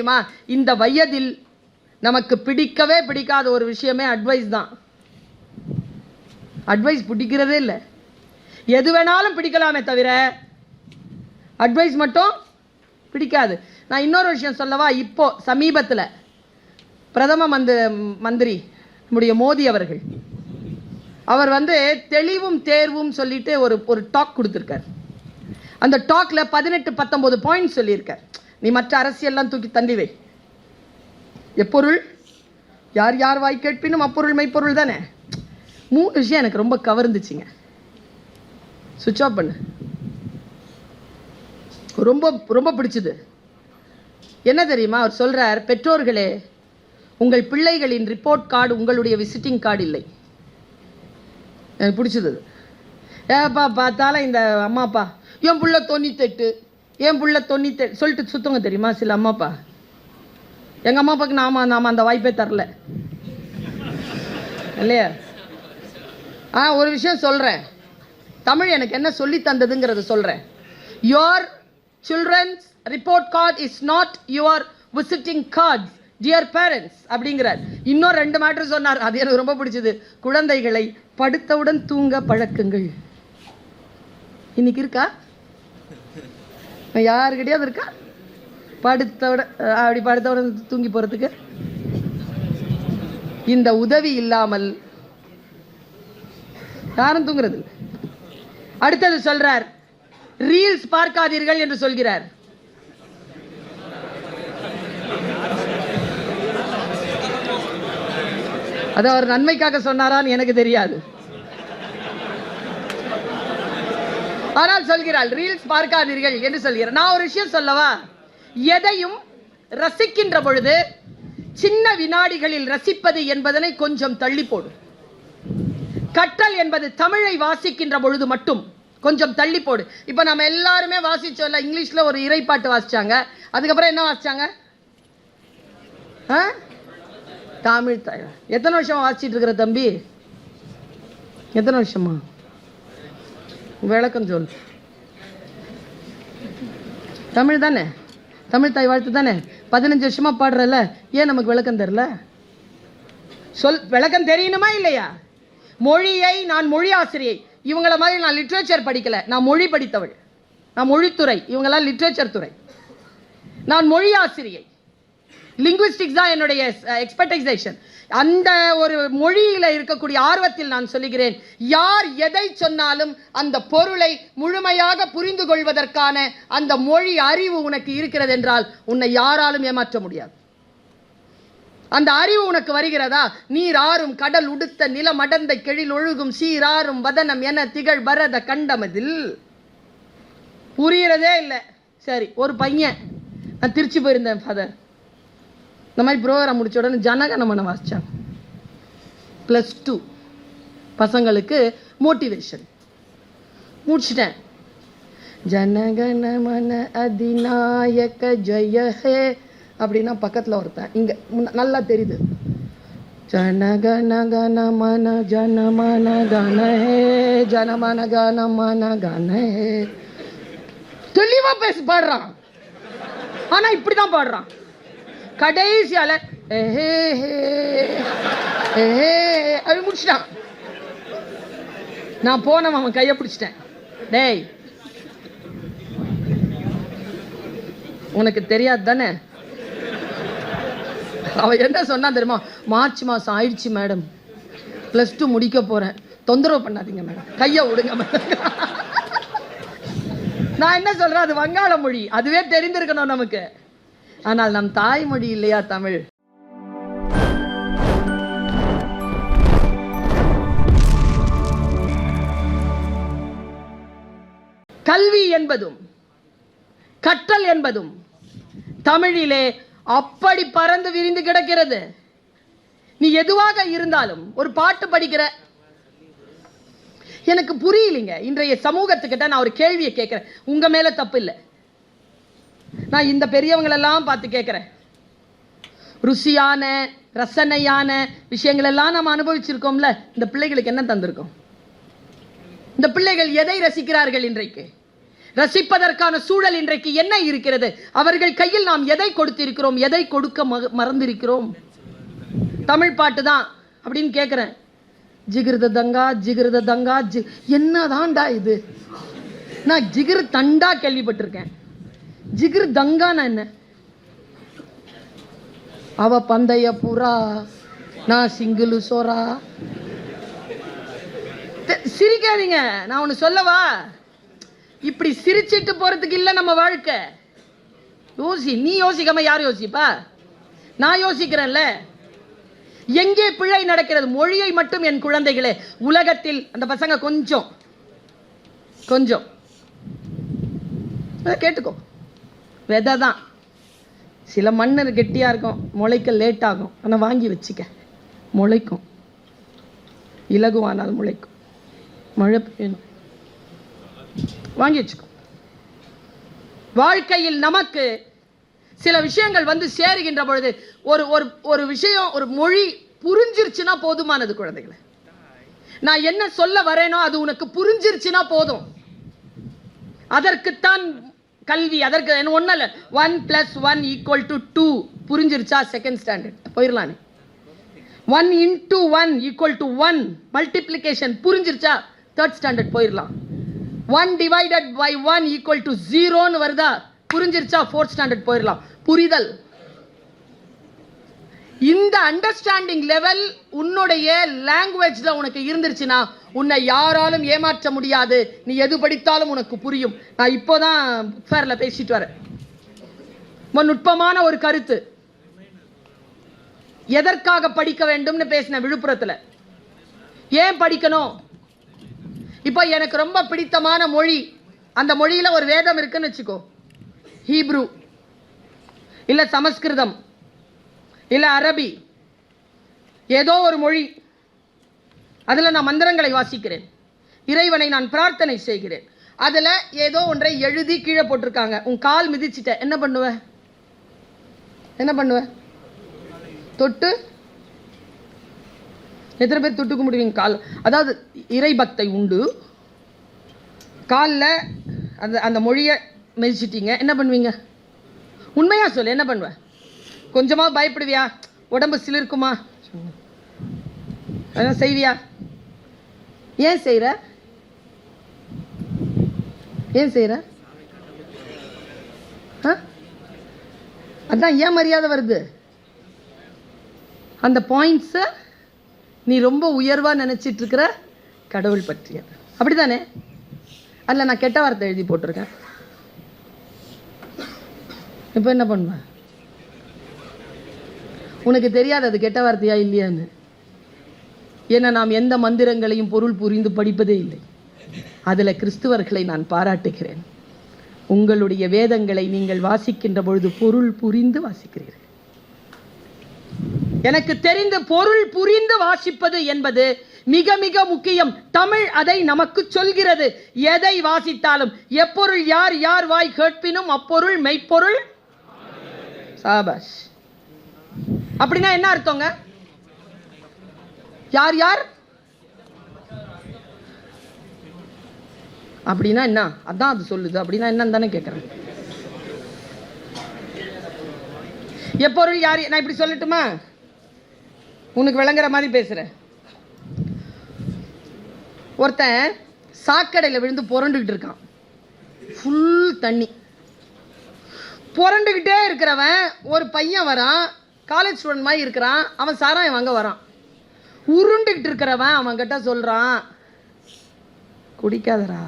தெரியுமா? இந்த வயதில் நமக்கு பிடிக்கவே பிடிக்காத ஒரு விஷயமே அட்வைஸ் தான். அட்வைஸ் பிடிக்கிறதே இல்லை. எது வேணாலும் பிடிக்கலாமே தவிர அட்வைஸ் மட்டும் பிடிக்காது. நான் இன்னொரு விஷயம் சொல்லவா? இப்போ சமீபத்தில் பிரதம மந்த மந்திரி நம்முடைய மோடி அவர்கள் அவர் வந்து தெளிவும் தேர்வும் சொல்லிட்டு ஒரு ஒரு டாக் கொடுத்துருக்கார். அந்த டாக்ல பதினெட்டு பத்தொன்பது பாயிண்ட் சொல்லியிருக்கார். நீ மற்ற அரசியல்லாம் தூக்கி தள்ளிவை எப்பொருள்? யார் யார் வாய் கேட்பினும் அப்பொருள் மெய்ப்பொருள் தானே? மூணு விஷயம் எனக்கு ரொம்ப கவர்ந்துச்சுங்க. சுவிட்ச் ஆஃப் பண்ணு. ரொம்ப ரொம்ப பிடிச்சது. என்ன தெரியுமா? அவர் சொல்கிறார் பெற்றோர்களே உங்கள் பிள்ளைகளின் ரிப்போர்ட் கார்டு உங்களுடைய விசிட்டிங் கார்டு இல்லை. எனக்கு பிடிச்சது ஏப்பா பார்த்தாலும் இந்த அம்மா அப்பா என் பிள்ளை தொண்ணூத்தெட்டு என் புள்ள தொண்ணூத்தெட்டு சொல்லிட்டு சுத்தவங்க தெரியுமா சில அம்மா அப்பா? எங்கள் அம்மா அப்பாவுக்கு நாம நாம அந்த வாய்ப்பே தரல. இல்லையா? ஆ ஒரு விஷயம் சொல்கிறேன் தமிழ் எனக்கு என்ன சொல்லி தந்ததுங்கிறத சொல்கிறேன் your children's report card is not your visiting cards dear parents அப்படிங்கிறார். இன்னும் ரெண்டு மேட்ரு சொன்னார். அது எனக்கு ரொம்ப பிடிச்சது. குழந்தைகளை படுத்தவுடன் தூங்க பழக்குங்கள். இன்னைக்கு இருக்கா? யாருக்கிட்டேயாவது இருக்கா? படுத்தவுடன் அப்படி படுத்தவுடன் தூங்கி போகிறதுக்கு இந்த உதவி இல்லாமல் யாரும் தூங்குறது அடுத்தது சொல்றார் ரீல்ஸ் பார்க்காதீர்கள் என்று சொல்கிறார். அது அவர் நன்மைக்காக சொன்னாரான்னு எனக்கு தெரியாது. ஆனால் சொல்கிறாள் ரீல்ஸ் பார்க்காதீர்கள் என்று சொல்கிறார். நான் ஒரு விஷயம் சொல்லவா? எதையும் ரசிக்கின்ற பொழுது சின்ன வினாடிகளில் ரசிப்பது என்பதனை கொஞ்சம் தள்ளி போடும் கற்றல் என்பது தமிழை வாசிக்கின்ற பொழுது மட்டும் கொஞ்சம் தள்ளி போடு இப்போ நம்ம எல்லாருமே வாசிச்சோம்ல இங்கிலீஷில் ஒரு இறைப்பாட்டு வாசிச்சாங்க. அதுக்கப்புறம் என்ன வாசிச்சாங்க? ஆ? தமிழ் தாய் எத்தனை வருஷமா வாசிச்சிட்டு இருக்கிற தம்பி? எத்தனை வருஷமா? விளக்கம் சொல். தமிழ் தானே? தமிழ் தாய் வாழ்த்து தானே? பதினஞ்சு வருஷமாக பாடுறல ஏன் நமக்கு விளக்கம் தெரில? சொல் விளக்கம் தெரியணுமா இல்லையா? மொழியை நான் மொழி ஆசிரியை. இவங்கள மாதிரி நான் லிட்ரேச்சர் படிக்கல. நான் மொழி படித்தவள். நான் மொழித்துறை. இவங்களாம் லிட்ரேச்சர் துறை. நான் மொழி ஆசிரியை. லிங்குவிஸ்டிக்ஸ் தான் என்னுடைய எக்ஸ்பெக்டைசேஷன் அந்த ஒரு மொழியில் இருக்கக்கூடிய ஆர்வத்தில் நான் சொல்லுகிறேன் யார் எதை சொன்னாலும் அந்த பொருளை முழுமையாக புரிந்து கொள்வதற்கான அந்த மொழி அறிவு உனக்கு இருக்கிறது என்றால் உன்னை யாராலும் ஏமாற்ற முடியாது. அந்த அறிவு உனக்கு வருகிறதா? நீர் ஆறும் கடல் உடுத்த நிலம் அடர்ந்த கெழில் ஒழுகும் சீராறும் வதனம் என திகழ் பரத கண்டமதில் புரியறதே இல்லை. சரி ஒரு பையன். நான் திருச்சி போயிருந்தேன் ஃபாதர் இந்த மாதிரி ப்ரோக்ராம் முடிச்ச உடனே ஜனகணமனை வாசித்தாங்க ப்ளஸ் டூ பசங்களுக்கு மோட்டிவேஷன் முடிச்சிட்டேன். ஜனகணமன அதிநாயக ஜெய ஹே அப்படின்னா பக்கத்தில் ஒருத்தன். இங்கே நல்லா தெரியுது. ஜனகண கன மன ஜனமன கனஹே ஜனமன கண மன தெளிவாக பேசி பாடுறான். இப்படி தான் பாடுறான். கடைசியால ஏஹே ஏஹே அப்படி முடிச்சிட்டான். நான் போனவன் அவன் கையை பிடிச்சிட்டேன். டேய் உனக்கு தெரியாது தானே? அவ என்ன சொன்னா தெரியுமா? மார்ச் மாசம் ஆயிடுச்சு மேடம். ப்ளஸ் டூ முடிக்க போறேன். தொந்தரவு பண்ணாதீங்க மேடம். கையை விடுங்க மேடம். நான் என்ன சொல்றேன்? அது வங்காள மொழி. அதுவே தெரிந்திருக்கணும் நமக்கு. ஆனால் நம் தாய்மொழி இல்லையா தமிழ்? கல்வி என்பதும் கற்றல் என்பதும் தமிழிலே அப்படி பறந்து விரிந்து கிடக்கிறது. நீ எதுவாக இருந்தாலும் ஒரு பாட்டு படிக்கிற. எனக்கு புரியலைங்க. இன்றைய சமூகத்துக்கிட்ட நான் ஒரு கேள்வியை கேட்கிறேன். உங்க மேல தப்பு இல்லை. நான் இந்த பெரியவங்களெல்லாம் பார்த்து கேட்குறேன். ருசியான ரசனையான விஷயங்களெல்லாம் நம்ம அனுபவிச்சிருக்கோம்ல இந்த பிள்ளைகளுக்கு என்ன தந்திருக்கோம்? இந்த பிள்ளைகள் எதை ரசிக்கிறார்கள் இன்றைக்கு? ரசிப்பதற்கான சூழல் இன்றைக்கு என்ன இருக்கிறது? அவர்கள் கையில் நாம் எதை கொடுத்திருக்கிறோம்? எதை கொடுக்க மறந்திருக்கிறோம்? தமிழ் பாட்டு தான் அப்படின்னு கேட்குறேன். ஜிகிருத தங்கா ஜிகிருத தங்கா ஜி என்னதான்டா இது? நான் ஜிகிரு தண்டா கேள்விப்பட்டிருக்கேன். ஜிகிரு தங்கானா என்ன? அவ பந்தய புறா நான் சிங்கிளு சோரா சிரிக்காதீங்க நான் ஒன்று சொல்லவா? இப்படி சிரிச்சிட்டு போறதுக்கு இல்லை நம்ம வாழ்க்கை. யோசி நீ யோசிக்காம யார் யோசிப்பா? நான் யோசிக்கிறேன்ல. எங்கே பிழை நடக்கிறது? மொழியை மட்டும் என் குழந்தைகளே. உலகத்தில் அந்த பசங்க கொஞ்சம் கொஞ்சம். அதை கேட்டுக்கோ. விதை தான் சில மண்ணர் கெட்டியாக இருக்கும் முளைக்க லேட் ஆகும். ஆனால் வாங்கி வச்சுக்க. முளைக்கும். இலகுவானால் முளைக்கும். மழை பெய்யணும். வாங்கி வச்சுக்கோ. வாழ்க்கையில் நமக்கு சில விஷயங்கள் வந்து சேருகின்ற பொழுது ஒரு ஒரு ஒரு விஷயம் ஒரு மொழி புரிஞ்சிருச்சுன்னா போதுமானது குழந்தைகளை. நான் என்ன சொல்ல வரேனோ அது உனக்கு புரிஞ்சிருச்சுன்னா போதும். அதற்குத்தான் கல்வி அதற்கு என்ன ஒன்றும் இல்லை. One plus one equal to two புரிஞ்சிருச்சா? Second standard போயிடலாம் one into one equal to one multiplication புரிஞ்சிருச்சா? Third standard போயிடலாம் one divided by one equal to ஜீரோன்னு வருதா? புரிஞ்சிருச்சா? ஃபோர்த் ஸ்டாண்டர்ட் போயிடலாம் புரிதல். இந்த அண்டர்ஸ்டாண்டிங் லெவல் உன்னுடைய லாங்குவேஜில் உனக்கு இருந்துருச்சுன்னா உன்னை யாராலும் ஏமாற்ற முடியாது. நீ எது படித்தாலும் உனக்கு புரியும். நான் இப்போதான் ஃபேர்ல பேசிட்டு வரேன். ரொம்ப நுட்பமான ஒரு கருத்து. எதற்காக படிக்க வேண்டும்னு பேசின விழுப்புரத்தில்? ஏன் படிக்கணும்? இப்போ எனக்கு ரொம்ப பிடித்தமான மொழி அந்த மொழியில் ஒரு வேதம் இருக்குன்னு வச்சுக்கோ. ஹீப்ரு. இல்லை சமஸ்கிருதம். இல்லை அரபி. ஏதோ ஒரு மொழி. அதில் நான் மந்திரங்களை வாசிக்கிறேன். இறைவனை நான் பிரார்த்தனை செய்கிறேன். அதில் ஏதோ ஒன்றை எழுதி கீழே போட்டிருக்காங்க. உன் கால் மிதிச்சிட்ட. என்ன பண்ணுவ? என்ன பண்ணுவ? தொட்டு? எத்தனை பேர் தொட்டு கும்பிடுவீங்க கால்? அதாவது இறை பக்தை உண்டு. காலில் அந்த அந்த மொழியை மிதிச்சிட்டீங்க. என்ன பண்ணுவீங்க? உண்மையாக சொல்லு. என்ன பண்ணுவேன் கொஞ்சமாக பயப்படுவியா? உடம்பு சிலிருக்குமா? அதான் செய்வியா? ஏன் செய்கிற ஏன் செய்கிற ஆ? அதான் ஏன் மரியாதை வருது. அந்த பாயிண்ட்ஸை நீ ரொம்ப உயர்வாக நினச்சிட்டு இருக்கிற கடவுள் பற்றியது அப்படிதானே? அதில் நான் கெட்ட வார்த்தை எழுதி போட்டிருக்கேன். இப்போ என்ன பண்ணுவேன் உனக்கு தெரியாது அது கெட்ட வார்த்தையா இல்லையான்னு? ஏன்னா நாம் எந்த மந்திரங்களையும் பொருள் புரிந்து படிப்பதே இல்லை. அதுல கிறிஸ்துவர்களை நான் பாராட்டுகிறேன். உங்களுடைய வேதங்களை நீங்கள் வாசிக்கின்ற பொழுது பொருள் புரிந்து வாசிக்கிறீர்கள். எனக்கு தெரிந்து பொருள் புரிந்து வாசிப்பது என்பது மிக மிக முக்கியம். தமிழ் அதை நமக்கு சொல்கிறது. எதை வாசித்தாலும் எப்பொருள் யார் யார் வாய் கேட்பினும் அப்பொருள் மெய்ப்பொருள் சாபாஷ். அப்படின்னா என்ன அர்த்தங்க? யார் யார்? அப்படின்னா என்ன? அதான் அது சொல்லுது. அப்படின்னா என்னன்னு தானே கேட்குறேன் எப்பொருள் யார்? நான் இப்படி சொல்லட்டுமா? உனக்கு விளங்குற மாதிரி பேசுகிறேன் ஒருத்தன் சாக்கடையில் விழுந்து புரண்டுக்கிட்டு இருக்கான். ஃபுல் தண்ணி. புரண்டுக்கிட்டே இருக்கிறவன் ஒரு பையன் வரான். காலேஜ் ஸ்டூடெண்ட் மாதிரி இருக்கிறான். அவன் சாராயம் வாங்க வரான். உருண்டுக்கிட்டு இருக்கிறவன் அவன் கிட்ட சொல்கிறான் குடிக்காதடா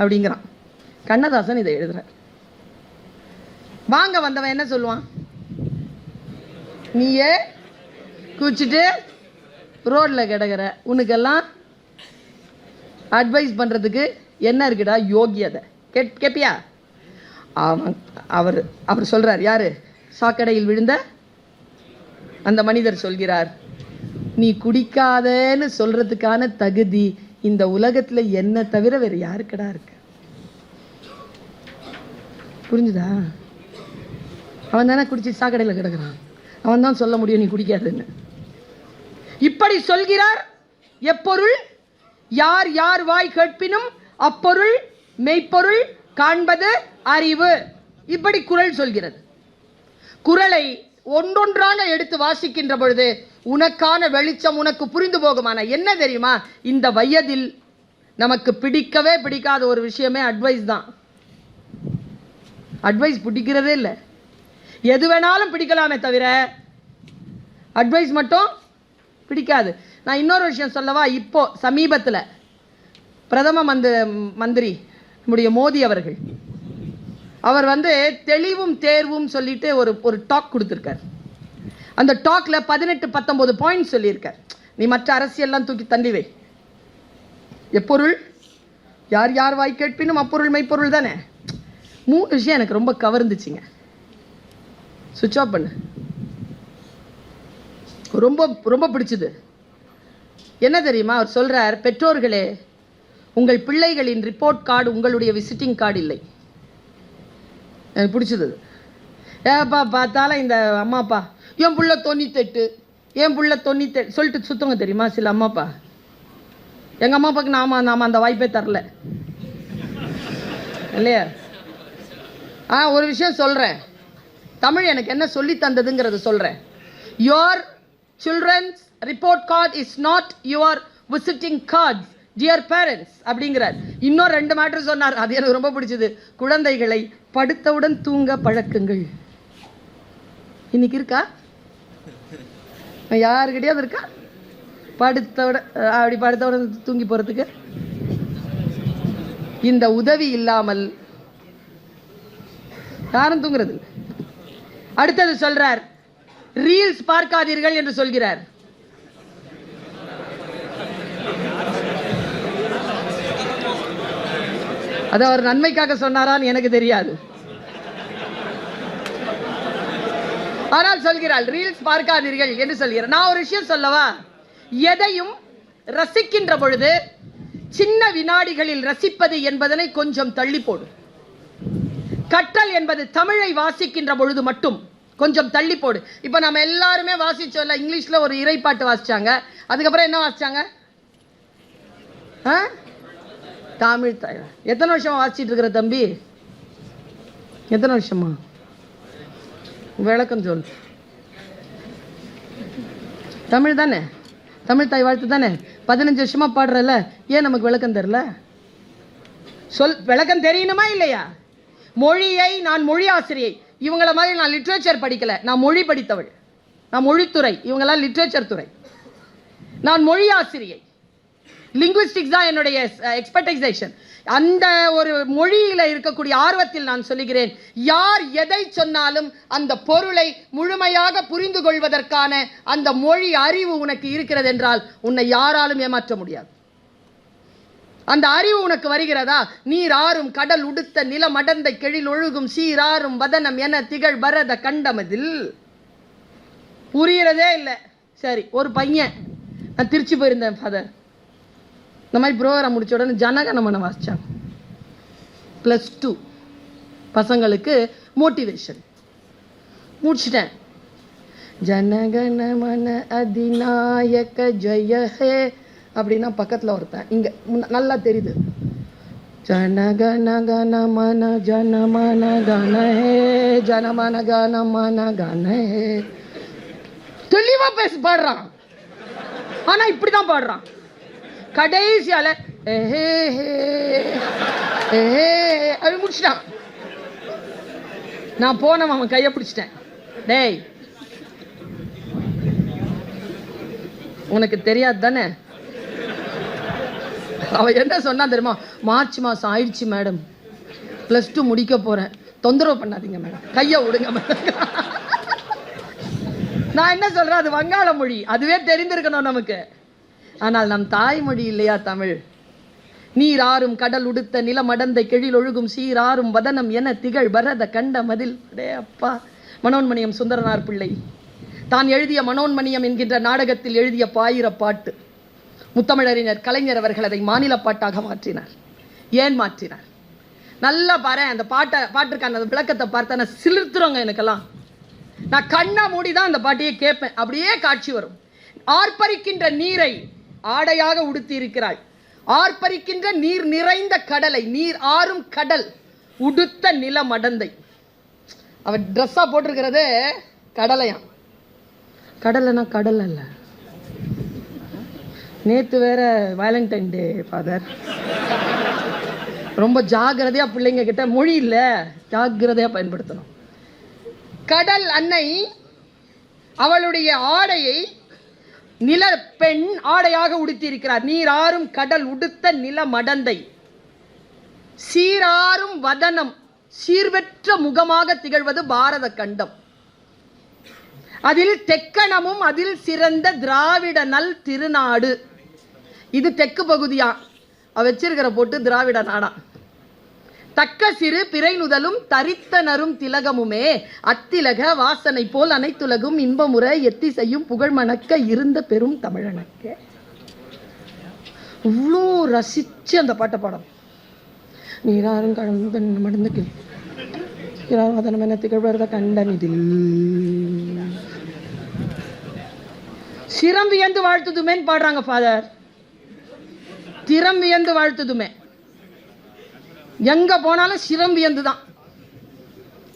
அப்படிங்கிறான். கண்ணதாசன் இதை எழுதுறார். வாங்க வந்தவன் என்ன சொல்லுவான்? நீயே குச்சிட்டு ரோட்டில் கிடக்கிற உனக்கெல்லாம் அட்வைஸ் பண்ணுறதுக்கு என்ன இருக்குடா யோகியதை கேட் கேட்பியா அவன் அவர் அவர் சொல்கிறார் யார்? சாக்கடையில் விழுந்த அந்த மனிதர் சொல்கிறார் நீ குடிக்காதேன்னு சொல்கிறதுக்கான தகுதி இந்த உலகத்துல என்ன தவிர வேற யாருக்கடா இருக்கு? புரிஞ்சுதா? அவன் தானே குடிச்சு சாக்கடையில் கிடக்குறான். அவன் தான் சொல்ல முடியும் நீ குடிக்காதுன்னு. இப்படி சொல்கிறார் எப்பொருள் யார் யார் வாய் கேட்பினும் அப்பொருள் மெய்ப்பொருள் காண்பது அறிவு. இப்படி குரல் சொல்கிறது. குரலை ஒன்றொன்றாக எடுத்து வாசிக்கின்ற பொழுது உனக்கான வெளிச்சம் உனக்கு புரிந்து போகுமான? என்ன தெரியுமா? இந்த வயதில் நமக்கு பிடிக்கவே பிடிக்காத ஒரு விஷயமே அட்வைஸ் தான். அட்வைஸ் பிடிக்கிறதே இல்லை. எது வேணாலும் பிடிக்கலாமே தவிர அட்வைஸ் மட்டும் பிடிக்காது. நான் இன்னொரு விஷயம் சொல்லவா? இப்போ சமீபத்தில் பிரதம மந்த மந்திரி நம்முடைய மோடி அவர்கள் அவர் வந்து தெளிவும் தேர்வும் சொல்லிட்டு ஒரு ஒரு டாக் கொடுத்துருக்கார். அந்த டாக்ல பதினெட்டு பத்தொன்பது பாயிண்ட் சொல்லியிருக்கார். நீ மற்ற அரசியல்லாம் தூக்கி தள்ளி வை. எப்பொருள்? யார் யார் வாய் கேட்பினும் அப்பொருள் மெய்ப்பொருள் தானே? மூணு விஷயம் எனக்கு ரொம்ப கவர்ந்துச்சுங்க. சுவிட்ச் ஆஃப் பண்ணு. ரொம்ப ரொம்ப பிடிச்சது. என்ன தெரியுமா? அவர் சொல்கிறார் பெற்றோர்களே உங்கள் பிள்ளைகளின் ரிப்போர்ட் கார்டு உங்களுடைய விசிட்டிங் கார்டு இல்லை. எனக்கு பிடிச்சது. ஏப்பா பார்த்தாலும் இந்த அம்மா அப்பா என் புள்ள தொண்ணூத்தெட்டு என் புள்ள தொண்ணூத்தெட்டு சொல்லிட்டு சுத்தவங்க தெரியுமா சில அம்மா அப்பா? எங்கள் அம்மா அப்பாவுக்கு நாம நாம அந்த வாய்ப்பே தரல. இல்லையா? ஆ ஒரு விஷயம் சொல்கிறேன் தமிழ் எனக்கு என்ன சொல்லி தந்ததுங்கிறத சொல்கிறேன் your children's report card is not your visiting cards dear parents அப்படிங்கிறார். இன்னும் ரெண்டு மேட்ரு சொன்னார். அது எனக்கு ரொம்ப பிடிச்சது. குழந்தைகளை படுத்தவுடன் தூங்க பழக்குங்கள். இன்னைக்கு இருக்கா? யாருக்கிட்டயாவது இருக்கா? படுத்தவுடன் அப்படி படுத்தவுடன் தூங்கி போகிறதுக்கு இந்த உதவி இல்லாமல் யாரும் தூங்குறது அடுத்தது சொல்றார். ரீல்ஸ் பார்க்காதீர்கள் என்று சொல்கிறார். அது அவர் நன்மைக்காக சொன்னாரான்னு எனக்கு தெரியாது. ஆனால் சொல்கிறாள் ரீல்ஸ் பார்க்காதீர்கள் என்று சொல்கிறார். நான் ஒரு விஷயம் சொல்லவா? எதையும் ரசிக்கின்ற பொழுது சின்ன வினாடிகளில் ரசிப்பது என்பதனை கொஞ்சம் தள்ளி போடும் கற்றல் என்பது தமிழை வாசிக்கின்ற பொழுது மட்டும் கொஞ்சம் தள்ளி போடு இப்போ நம்ம எல்லாருமே வாசிச்சோம்ல இங்கிலீஷில் ஒரு இறைப்பாட்டு வாசிச்சாங்க. அதுக்கப்புறம் என்ன வாசிச்சாங்க? ஆ? தமிழ் எத்தனை வருஷம் வாசிச்சிட்டு இருக்கிற தம்பி? எத்தனை வருஷமா? விளக்கம் சொல். தமிழ் தானே? தமிழ் தாய் வாழ்த்து தானே? பதினஞ்சு வருஷமா பாடுறல ஏன் நமக்கு விளக்கம் தெரில? சொல் விளக்கம் தெரியணுமா இல்லையா? மொழியை நான் மொழி ஆசிரியை. இவங்கள மாதிரி நான் லிட்ரேச்சர் படிக்கல. நான் மொழி படித்தவள். நான் மொழித்துறை. இவங்களாம் லிட்ரேச்சர் துறை. நான் மொழி ஆசிரியை. லிங்குவிஸ்டிக்ஸ் தான் என்னுடைய எக்ஸ்பர்டைசேஷன் அந்த ஒரு மொழியில் இருக்கக்கூடிய ஆர்வத்தில் நான் சொல்லுகிறேன் யார் எதை சொன்னாலும் அந்த பொருளை முழுமையாக புரிந்து கொள்வதற்கான அந்த மொழி அறிவு உனக்கு இருக்கிறது என்றால் உன்னை யாராலும் ஏமாற்ற முடியாது. அந்த அறிவு உனக்கு வருகிறதா? நீர் ஆறும் கடல் உடுத்த நிலம் அடர்ந்த கெழில் ஒழுகும் சீராறும் வதனம் என திகழ் பரத கண்டமதில் புரியறதே இல்லை. சரி ஒரு பையன். நான் திருச்சி போயிருந்தேன் ஃபாதர் இந்த மாதிரி ப்ரோக்ராம் முடிச்ச உடனே ஜனகணமனை வாசித்தாங்க ப்ளஸ் டூ பசங்களுக்கு மோட்டிவேஷன் முடிச்சிட்டேன். ஜனகணமன அதிநாயக ஜெய ஹே அப்படின்னா பக்கத்தில் ஒருத்தன். இங்கே நல்லா தெரியுது. ஜனகண கன மன ஜனமன கனஹே ஜனமன கண மன தெளிவாக பேசி பாடுறான். இப்படி தான் பாடுறான். கடைசியால ஏஹே அப்படி முடிச்சிட்டான். நான் போனவன் அவன் கையை பிடிச்சிட்டேன். டேய் உனக்கு தெரியாது தானே? அவ என்ன சொன்னா தெரியுமா? மார்ச் மாசம் ஆயிடுச்சு மேடம். ப்ளஸ் டூ முடிக்க போறேன். தொந்தரவு பண்ணாதீங்க மேடம். கையை விடுங்க மேடம். நான் என்ன சொல்றேன்? அது வங்காள மொழி. அதுவே தெரிந்திருக்கணும் நமக்கு. ஆனால் நம் தாய்மொழி இல்லையா தமிழ்? நீராறும் கடல் உடுத்த நிலமடந்த கெழிலொழுகும் ஒழுகும் சீராறும் வதனம் என திகழ் பரத கண்ட மதில் அடே அப்பா மனோன்மணியம் சுந்தரனார் பிள்ளை. தான் எழுதிய மனோன்மணியம் என்கின்ற நாடகத்தில் எழுதிய பாயிர பாட்டு. முத்தமிழறிஞர் கலைஞர் அவர்கள் அதை மாநில பாட்டாக மாற்றினார். ஏன் மாற்றினார்? நல்லா பாரு அந்த பாட்டை பாட்டிற்கான அந்த விளக்கத்தை பார்த்தா நான் சிலிர்த்துறோங்க எனக்கெல்லாம். நான் கண்ணை மூடி தான் அந்த பாட்டையே கேட்பேன். அப்படியே காட்சி வரும். ஆர்ப்பரிக்கின்ற நீரை ஆடையாக உடுத்தியிருக்கிறாள் ஆர்ப்பரிக்கின்ற நீர் நிறைந்த கடலை நீர் ஆறும் கடல் உடுத்த நில மடந்தை அவ ட்ரெஸ்ஸாக போட்டிருக்கிறது கடலையாம். கடலைனா கடல் அல்ல. நேற்று வேற வேலண்டைன் டே ஃபாதர் ரொம்ப ஜாக்கிரதையாக பிள்ளைங்க கிட்ட மொழி இல்லை ஜாக்கிரதையாக பயன்படுத்தணும். கடல் அன்னை அவளுடைய ஆடையை நில பெண் ஆடையாக உடுத்தியிருக்கிறார். நீராறும் கடல் உடுத்த நில மடந்தை சீராறும் வதனம் சீர்பெற்ற முகமாக திகழ்வது பாரத கண்டம். அதில் தெக்கணமும் அதில் சிறந்த திராவிட நல் திருநாடு. இது தெற்கு பகுதியா? வச்சிருக்கிற போட்டு திராவிட நாடா. தக்க சிறு பிறை நுதலும் தரித்தனரும் திலகமுமே. அத்திலக வாசனை போல் அனைத்துலகும் இன்பமுற எத்திசையும் புகழ் மணக்க இருந்த பெரும் தமிழனக்க. இவ்வளோ ரசிச்சு அந்த பாட்டை பாடம் நீராறும் கடந்த மடந்து கிராவதனம் என திகழ்வரத கண்டனிதில் சிரம் வியந்து வாழ்த்துதுமேன்னு பாடுறாங்க ஃபாதர் திறம் வியந்து வாழ்த்துதுமே. எங்கே போனாலும் சிரம் வியந்து தான்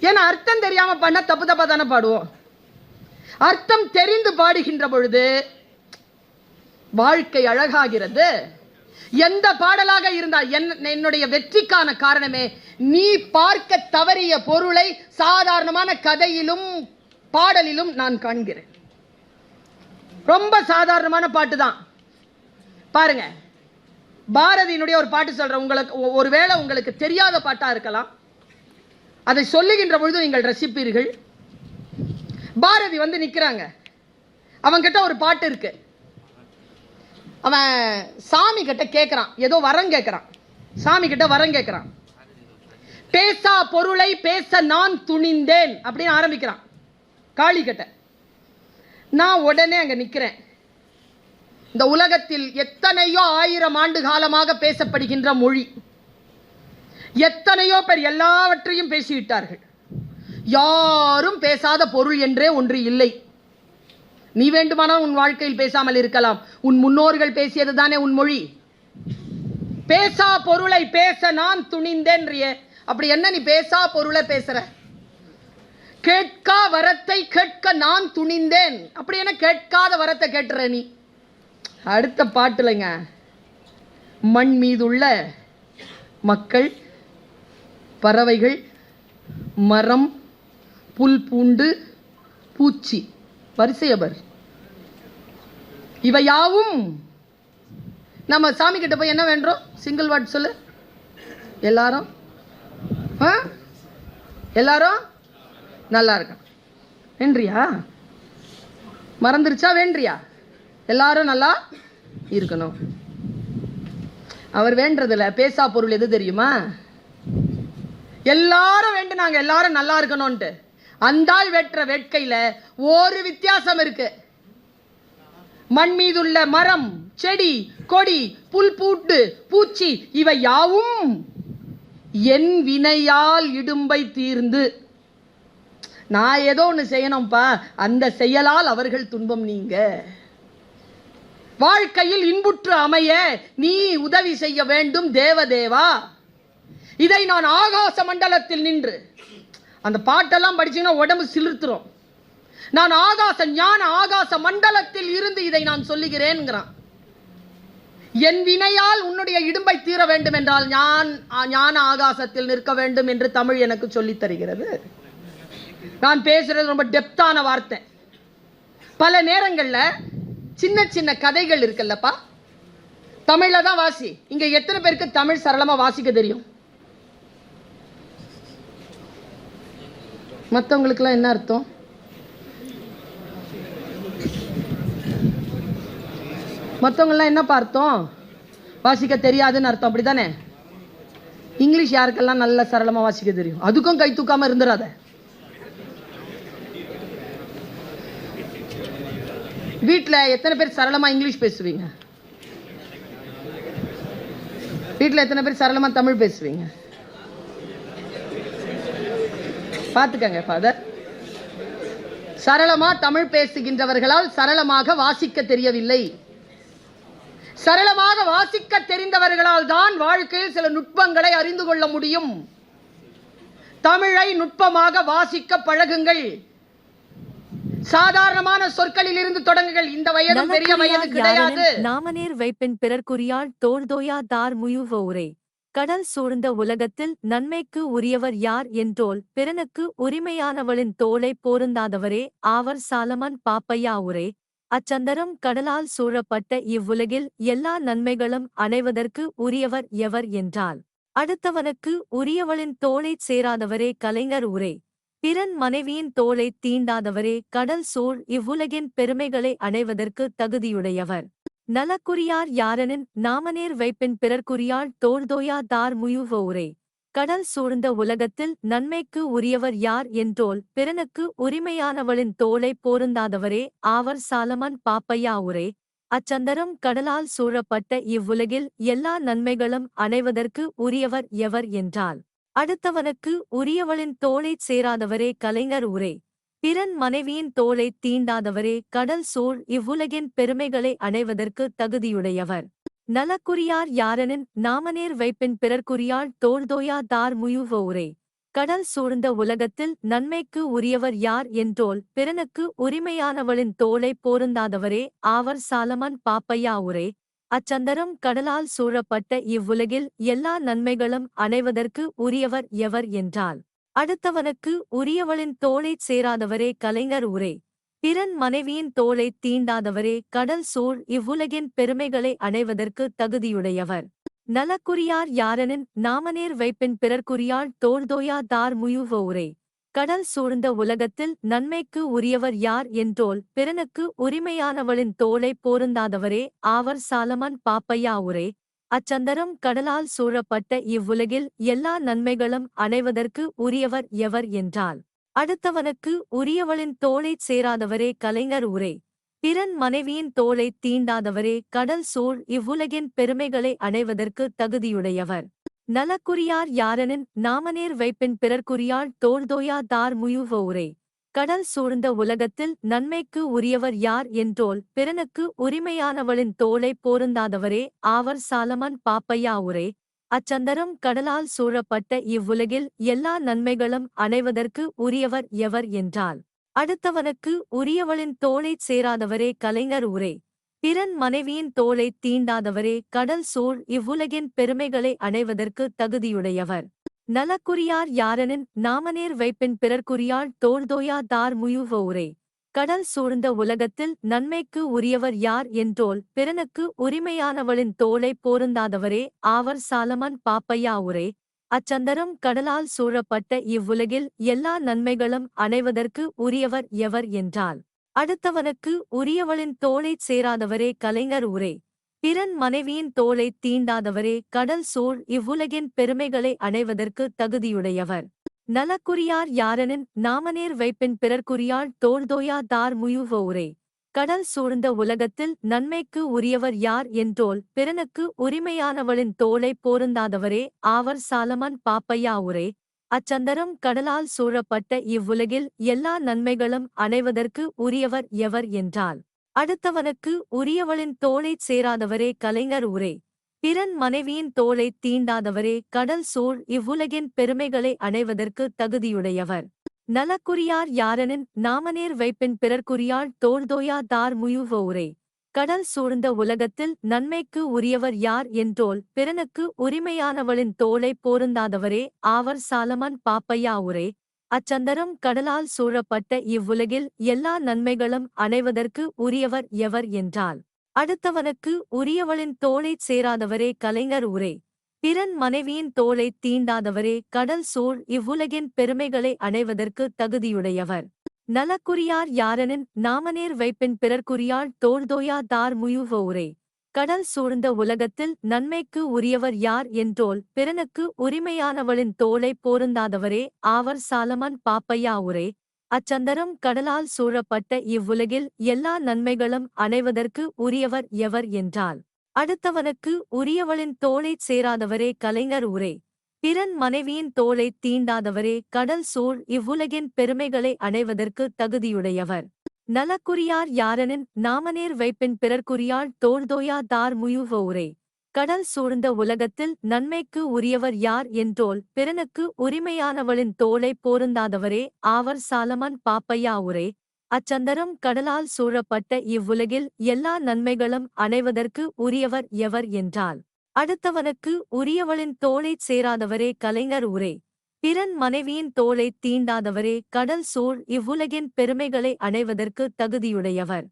ஏன்னா அர்த்தம் தெரியாமல் பண்ண தப்பு தப்பாக தானே பாடுவோம். அர்த்தம் தெரிந்து பாடுகின்ற பொழுது வாழ்க்கை அழகாகிறது. எந்த பாடலாக இருந்தால் என்- என்னுடைய வெற்றிக்கான காரணமே நீ பார்க்க தவறிய பொருளை சாதாரணமான கதையிலும் பாடலிலும் நான் காண்கிறேன். ரொம்ப சாதாரணமான பாட்டு தான் பாருங்க. பாரதியினுடைய ஒரு பாட்டு சொல்கிற உங்களுக்கு ஒருவேளை உங்களுக்கு தெரியாத பாட்டாக இருக்கலாம். அதை சொல்லுகின்ற பொழுது நீங்கள் ரசிப்பீர்கள். பாரதி வந்து நிற்கிறாங்க அவங்கிட்ட ஒரு பாட்டு இருக்கு. அவன் சாமி கிட்ட கேட்குறான் ஏதோ வரம் கேட்குறான் சாமி கிட்ட வரம் கேட்குறான் பேசா பொருளை பேச நான் துணிந்தேன் அப்படின்னு ஆரம்பிக்கிறான். காளி கிட்ட. நான் உடனே அங்கே நிற்கிறேன் இந்த உலகத்தில் எத்தனையோ ஆயிரம் ஆண்டு காலமாக பேசப்படுகின்ற மொழி. எத்தனையோ பேர் எல்லாவற்றையும் பேசிவிட்டார்கள். யாரும் பேசாத பொருள் என்றே ஒன்று இல்லை. நீ வேண்டுமானால் உன் வாழ்க்கையில் பேசாமல் இருக்கலாம். உன் முன்னோர்கள் பேசியது தானே உன் மொழி. பேசா பொருளை பேச நான் துணிந்தேன்றியே. அப்படி என்ன நீ பேசா பொருளை பேசுற? கேட்கா வரத்தை கேட்க நான் துணிந்தேன். அப்படி என்ன கேட்காத வரத்தை கேட்டுற நீ? அடுத்த பாட்டுலங்க. மண் மீதுள்ள மக்கள் பறவைகள் மரம் புல் பூண்டு பூச்சி. வரிசையபர் இவை யாவும்? நம்ம சாமி கிட்ட போய் என்ன வேண்டுறோம் சிங்கிள் வேர்ட் சொல்லு. எல்லாரும்? ஆ? எல்லாரும்? நல்லா இருக்கணும். வேண்டியா மறந்துருச்சா? வேண்டியா எல்லாரும் நல்லா இருக்கணும். அவர் வேண்டதில்ல பேசா பொருள் எது தெரியுமா? எல்லாரும் வேண்டுனாங்க எல்லாரும் நல்லா இருக்கணும்ட்டு அந்தாள் வெற்ற வேட்கையில ஒரு வித்தியாசம் இருக்கு. மண் மீதுள்ள மரம் செடி கொடி புல் பூட்டு பூச்சி இவை யாவும் என் வினையால் இடும்பை தீர்ந்து. நான் ஏதோ ஒன்று செய்யணும்ப்பா அந்த செயலால் அவர்கள் துன்பம் நீங்க. வாழ்க்கையில் இன்புற்று அமைய நீ உதவி செய்ய வேண்டும் தேவதேவா. இதை நான் ஆகாச மண்டலத்தில் நின்று அந்த பாட்டெல்லாம் படிச்சீங்கன்னா உடம்பு சிலிர்த்துரும். நான் ஆகாச ஞான ஆகாச மண்டலத்தில் இருந்து இதை நான் சொல்லுகிறேன்கிறான் என் வினையால் உன்னுடைய இடும்பை தீர வேண்டும் என்றால் ஞான் ஞான ஆகாசத்தில் நிற்க வேண்டும் என்று தமிழ் எனக்கு சொல்லித் தருகிறது. நான் பேசுறது ரொம்ப டெப்தான வார்த்தை. பல நேரங்களில் சின்ன சின்ன கதைகள் இருக்குல்லப்பா. தமிழில் தான் வாசி. இங்கே எத்தனை பேருக்கு தமிழ் சரளமாக வாசிக்க தெரியும்? மற்றவங்களுக்குலாம் என்ன அர்த்தம்? மற்றவங்களாம் என்னப்பா அர்த்தம்? வாசிக்க தெரியாதுன்னு அர்த்தம் அப்படி தானே இங்கிலீஷ் யாருக்கெல்லாம் நல்ல சரளமாக வாசிக்க தெரியும்? அதுக்கும் கை தூக்காமல் இருந்துடாத வீட்டில் எத்தனை பேர் சரளமாக இங்கிலீஷ் பேசுவீங்க? வீட்டில் எத்தனை பேர் சரளமாக தமிழ் பேசுவீங்க? பார்த்துக்கங்க ஃபாதர் சரளமாக தமிழ் பேசுகின்றவர்களால் சரளமாக வாசிக்க தெரியவில்லை. சரளமாக வாசிக்க தெரிந்தவர்களால் தான் வாழ்க்கையில் சில நுட்பங்களை அறிந்து கொள்ள முடியும். தமிழை நுட்பமாக வாசிக்க பழகுங்கள். சாதாரணமான சொற்களில் இருந்து தொடங்குங்கள் இந்த வயது பெரிய வயது கிடையாது. நாமநேர் வைப்பின் பிறர்க்குரியாள் தோள்தோயா தார் முயுவோரே கடல் சூழ்ந்த உலகத்தில் நன்மைக்கு உரியவர் யார் என்றோல் பிறனுக்கு உரிமையானவளின் தோளை போருந்தாதவரே ஆவர் சாலமன் பாப்பையாவுரே அச்சந்தரம் கடலால் சூழப்பட்ட இவ்வுலகில் எல்லா நன்மைகளும் அணைவதற்கு உரியவர் எவர் என்றால். அடுத்தவனுக்கு உரியவளின் தோளைச் சேராதவரே கலைஞர் உரே. பிறன் மனைவியின் தோளைத் தீண்டாதவரே கடல் சூழ் இவ்வுலகின் பெருமைகளை அடைவதற்கு தகுதியுடையவர். நலக்குரியார் யாரெனின் நாமநேர் வைப்பின் பிறர்க்குரியாள் தோழ்தோயா தார் முயுவோரே. கடல் சூழ்ந்த உலகத்தில் நன்மைக்கு உரியவர் யார் என்றோல் பிறனுக்கு உரிமையானவளின் தோளை போருந்தாதவரே ஆவர் சாலமன் பாப்பையா உரே. அச்சந்தரம் கடலால் சூழப்பட்ட இவ்வுலகில் எல்லா நன்மைகளும் அணைவதற்கு உரியவர் எவர் என்றால் அடுத்தவனுக்கு உரியவளின் தோளைச் சேராதவரே கலைஞர் உரே பிறன் மனைவியின் தோளைத் தீண்டாதவரே கடல் சூழ் இவ்வுலகின் பெருமைகளை அடைவதற்கு தகுதியுடையவர். நலக்குரியார் யாரெனின் நாமநேர் வைப்பின் பிறர்க்குரியாள் தோல்தோயா தார் முயுவோரே கடல் சூழ்ந்த உலகத்தில் நன்மைக்கு உரியவர் யார் என்றோல் பிறனுக்கு உரிமையானவளின் தோளை போருந்தாதவரே ஆவர் சாலமன் பாப்பையா உரை அச்சந்தரம் கடலால் சூழப்பட்ட இவ்வுலகில் எல்லா நன்மைகளும் அணைவதற்கு உரியவர் எவர் என்றால் அடுத்தவனுக்கு உரியவளின் தோளைச் சேராதவரே கலைஞர் உரே பிறன் மனைவியின் தோளைத் தீண்டாதவரே கடல் சூழ் இவ்வுலகின் பெருமைகளை அடைவதற்கு தகுதியுடையவர். நலக்குரியார் யாரெனின் நாமநேர் வைப்பின் பிறர்க்குரியாள் தோல்தோயா தார் முயுவோரே கடல் சூழ்ந்த உலகத்தில் நன்மைக்கு உரியவர் யார் என்றோல் பிறனுக்கு உரிமையானவளின் தோளை போருந்தாதவரே ஆவர் சாலமன் பாப்பையா உரே அச்சந்தரம் கடலால் சூழப்பட்ட இவ்வுலகில் எல்லா நன்மைகளும் அடைவதற்கு உரியவர் எவர் என்றால் அடுத்தவனுக்கு உரியவளின் தோளைச் சேராதவரே கலைஞர் உரே பிறன் மனைவியின் தோளைத் தீண்டாதவரே கடல் சூழ் இவ்வுலகின் பெருமைகளை அடைவதற்கு தகுதியுடையவர். நலக்குரியார் யாரெனின் நாமநேர் வைப்பின் பிறர்க்குரியாள் தோள்தோயா தார் முயுவோரே கடல் சூழ்ந்த உலகத்தில் நன்மைக்கு உரியவர் யார் என்றோல் பிறனுக்கு உரிமையானவளின் தோளை போருந்தாதவரே ஆவர் சாலமன் பாப்பையா உரே. அச்சந்தரம் கடலால் சூழப்பட்ட இவ்வுலகில் எல்லா நன்மைகளும் அணைவதற்கு உரியவர் எவர் என்றால். அடுத்தவனுக்கு உரியவளின் தோளைச் சேராதவரே கலைஞர் உரே. பிறன் மனைவியின் தோளைத் தீண்டாதவரே கடல் சூழ் இவ்வுலகின் பெருமைகளை அடைவதற்கு தகுதியுடையவர். நலக்குரியார் யாரெனின் நாமநேர் வைப்பின் பிறர்க்குரியாள் தோழ்தோயா தார் முயுவோரே கடல் சூழ்ந்த உலகத்தில் நன்மைக்கு உரியவர் யார் என்றோல் பிறனுக்கு உரிமையானவளின் தோளை போருந்தாதவரே ஆவர் சாலமன் பாப்பையா உரே. அச்சந்தரம் கடலால் சூழப்பட்ட இவ்வுலகில் எல்லா நன்மைகளும் அணைவதற்கு உரியவர் எவர் என்றால் அடுத்தவனுக்கு உரியவளின் தோளைச் சேராதவரே கலைஞர் உரே பிறன் மனைவியின் தோளைத் தீண்டாதவரே கடல் சூழ் இவ்வுலகின் பெருமைகளை அடைவதற்கு தகுதியுடையவர். நலக்குரியார் யாரெனின் நாமநேர் வைப்பின் பிறர்க்குரியாள் தோல்தோயா தார் முயுவோரே கடல் சூழ்ந்த உலகத்தில் நன்மைக்கு உரியவர் யார் என்றோல் பிறனுக்கு உரிமையானவளின் தோளை போருந்தாதவரே ஆவர் சாலமன் பாப்பையா உரை அச்சந்தரம் கடலால் சூழப்பட்ட இவ்வுலகில் எல்லா நன்மைகளும் அணைவதற்கு உரியவர் எவர் என்றால் அடுத்தவனுக்கு உரியவளின் தோளைச் சேராதவரே கலைஞர் உரே பிறன் மனைவியின் தோளைத் தீண்டாதவரே கடல் சூழ் இவ்வுலகின் பெருமைகளை அடைவதற்கு தகுதியுடையவர். நலக்குரியார் யாரெனின் நாமநேர் வைப்பின் பிறர்க்குரியாள் தோள்தோயா தார் முயுவோரே கடல் சூழ்ந்த உலகத்தில் நன்மைக்கு உரியவர் யார் என்றோல் பிறனுக்கு உரிமையானவளின் தோளை போருந்தாதவரே ஆவர் சாலமன் பாப்பையா உரே அச்சந்தரம் கடலால் சூழப்பட்ட இவ்வுலகில் எல்லா நன்மைகளும் அணைவதற்கு உரியவர் எவர் என்றால் அடுத்தவனுக்கு உரியவளின் தோளைச் சேராதவரே கலைஞர் உரே பிறன் மனைவியின் தோளைத் தீண்டாதவரே கடல் சூழ் இவ்வுலகின் பெருமைகளை அடைவதற்கு தகுதியுடையவர். நலக்குரியார் யாரெனின் நாமநேர் வைப்பின் பிறர்க்குரியாள் தோழ்தோயா தார் முயுவோரே கடல் சூழ்ந்த உலகத்தில் நன்மைக்கு உரியவர் யார் என்றோல் பிறனுக்கு உரிமையானவளின் தோளை போருந்தாதவரே ஆவர் சாலமன் பாப்பையா உரே. அச்சந்தரம் கடலால் சூழப்பட்ட இவ்வுலகில் எல்லா நன்மைகளும் அணைவதற்கு உரியவர் எவர் என்றால் அடுத்தவனுக்கு உரியவளின் தோளைச் சேராதவரே கலைஞர் உரே. பிறன் மனைவியின் தோளைத் தீண்டாதவரே கடல் சூழ் இவ்வுலகின் பெருமைகளை அடைவதற்கு தகுதியுடையவர். நலக்குரியார் யாரெனின் நாமநேர் வைப்பின் பிறர்க்குரியாள் தோழ்தோயா தார் முயுவோரே கடல் சூழ்ந்த உலகத்தில் நன்மைக்கு உரியவர் யார் என்றோல் பிறனுக்கு உரிமையானவளின் தோளை போருந்தாதவரே ஆவர் சாலமன் பாப்பையா உரே. அச்சந்தரம் கடலால் சூழப்பட்ட இவ்வுலகில் எல்லா நன்மைகளும் அடைவதற்கு உரியவர் எவர் என்றால் அடுத்தவனுக்கு உரியவளின் தோளைச் சேராதவரே கலைஞர் உரே பிறன் மனைவியின் தோளைத் தீண்டாதவரே கடல் சூழ் இவ்வுலகின் பெருமைகளை அடைவதற்கு தகுதியுடையவர்.